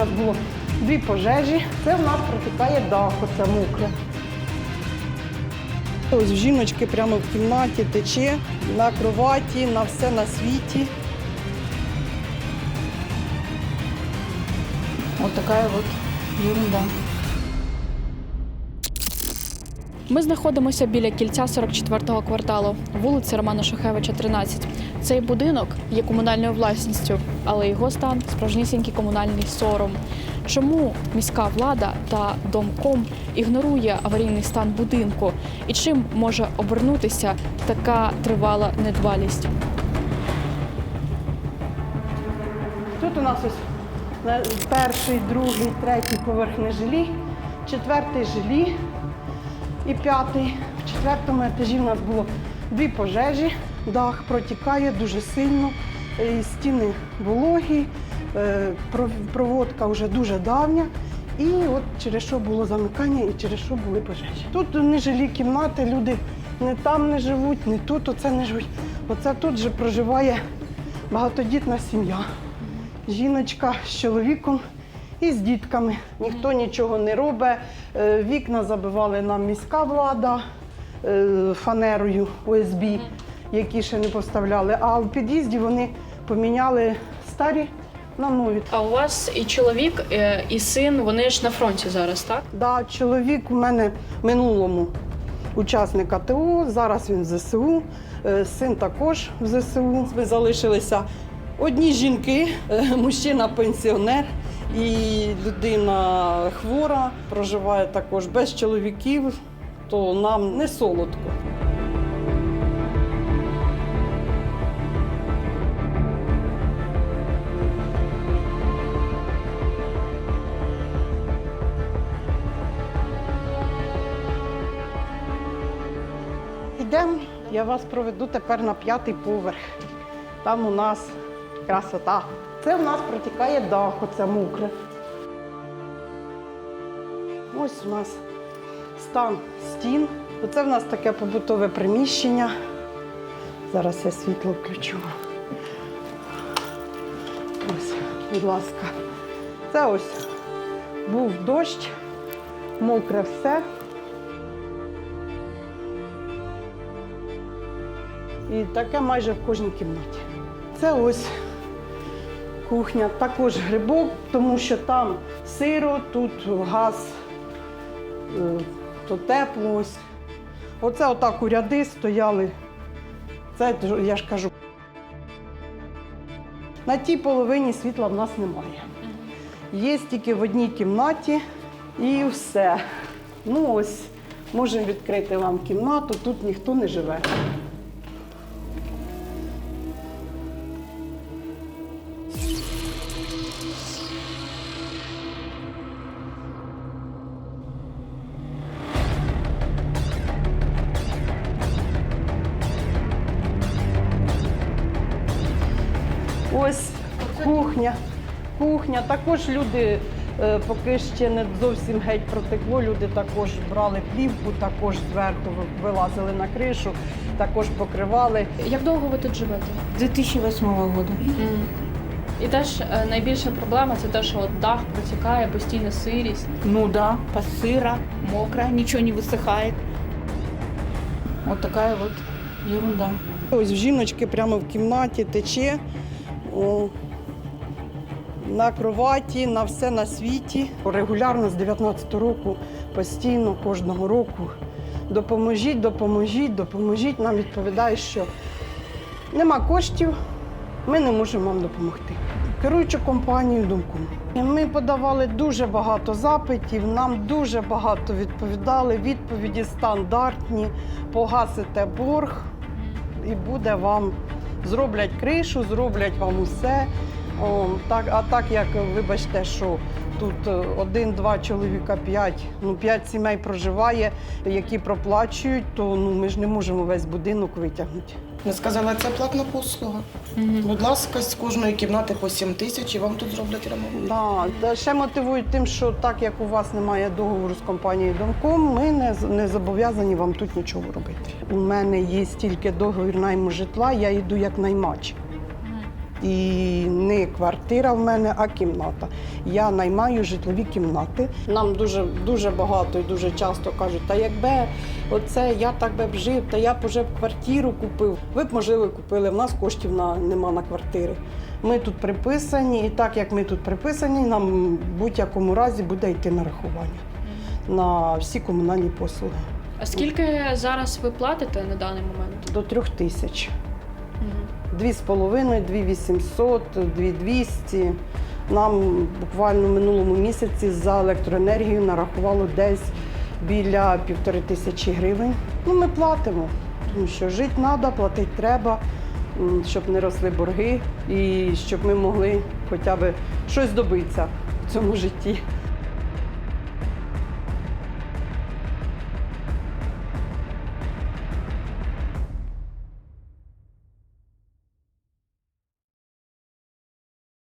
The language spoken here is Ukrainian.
нас було дві пожежі. Це в нас протікає дах, оце мокре. Ось в жіночки прямо в кімнаті тече, на кроваті, на все на світі. Ось така от ерунда. Ми знаходимося біля кільця 44-го кварталу, вулиці Романа Шухевича, 13. Цей будинок є комунальною власністю, але його стан справжнісінький комунальний сором. Чому міська влада та домком ігнорує аварійний стан будинку? І чим може обернутися така тривала недбалість? Тут у нас ось перший, другий, третій поверх нежилі, четвертий жилі і п'ятий. В четвертому етажі в нас було дві пожежі, дах протікає дуже сильно, і стіни вологі, е, проводка вже дуже давня. І от через що було замикання і через що були пожежі. Тут нежилі кімнати, люди не там не живуть, не тут, оце не живуть. Оце тут же проживає багатодітна сім'я жіночка з чоловіком і з дітками. Ніхто нічого не робить. Е, Вікна забивали нам міська влада е, фанерою ОСБ, які ще не поставляли. А в під'їзді вони поміняли старі на нові. А у вас і чоловік, е, і син, вони ж на фронті зараз, так? Да, чоловік у мене в минулому учасник АТО, зараз він в ЗСУ, син також в ЗСУ. Ми залишилися одні жінки, е, мужчина пенсіонер і людина хвора, проживає також без чоловіків, то нам не солодко. Йдемо, я вас проведу тепер на п'ятий поверх. Там у нас красота. Це в нас протікає дах, оце мокре. Ось у нас стан стін. Оце в нас таке побутове приміщення. Зараз я світло включу. Ось, будь ласка. Це ось був дощ, мокре все. І таке майже в кожній кімнаті. Це ось кухня, також грибок, тому що там сиро, тут газ, е, то тепло. Ось. Оце отак у ряди стояли. Це я ж кажу. На тій половині світла в нас немає. Є тільки в одній кімнаті і все. Ну ось, можемо відкрити вам кімнату, тут ніхто не живе. Ось кухня. Кухня. Також люди, е, поки ще не зовсім геть протекло, люди також брали плівку, також зверху вилазили на кришу, також покривали. Як довго ви тут живете? 2008 года. І теж е, найбільша проблема це те, що от дах протікає, постійна сирість. Ну да, посыра, мокро, ничего не высыхает. Вот такая вот ерунда. Ось в жіночки прямо в кімнаті тече. На кроваті, на все на світі. Регулярно з 19 року, постійно, кожного року. Допоможіть, допоможіть, допоможіть. Нам відповідають, що нема коштів, ми не можемо вам допомогти. Керуючу компанію думку. Ми подавали дуже багато запитів, нам дуже багато відповідали. Відповіді стандартні, погасите борг і буде вам зроблять кришу, зроблять вам усе. О, так, а так як вибачте, що тут е, один-два чоловіка, п'ять, ну п'ять сімей проживає, які проплачують, то ну ми ж не можемо весь будинок витягнути. Я сказала, це платна послуга. Будь ласка, з кожної кімнати по 7 тисяч і вам тут зроблять ремонт. Да, ще мотивують тим, що так як у вас немає договору з компанією Домком, ми не, не зобов'язані вам тут нічого робити. У мене є тільки договір найму житла, я йду як наймач. І не квартира в мене, а кімната. Я наймаю житлові кімнати. Нам дуже дуже багато і дуже часто кажуть, та якби оце я так би б жив, та я б уже б квартиру купив. Ви б, можливо, купили. В нас коштів на нема на квартири. Ми тут приписані, і так як ми тут приписані, нам в будь-якому разі буде йти нарахування на всі комунальні послуги А скільки зараз ви платите на даний момент? до трьох тисяч. Дві з половиною, дві вісімсот, дві двісті. Нам буквально в минулому місяці за електроенергію нарахувало десь біля півтори тисячі гривень. Ну, ми платимо, тому що жити треба, платити треба, щоб не росли борги і щоб ми могли хоча б щось добитися в цьому житті.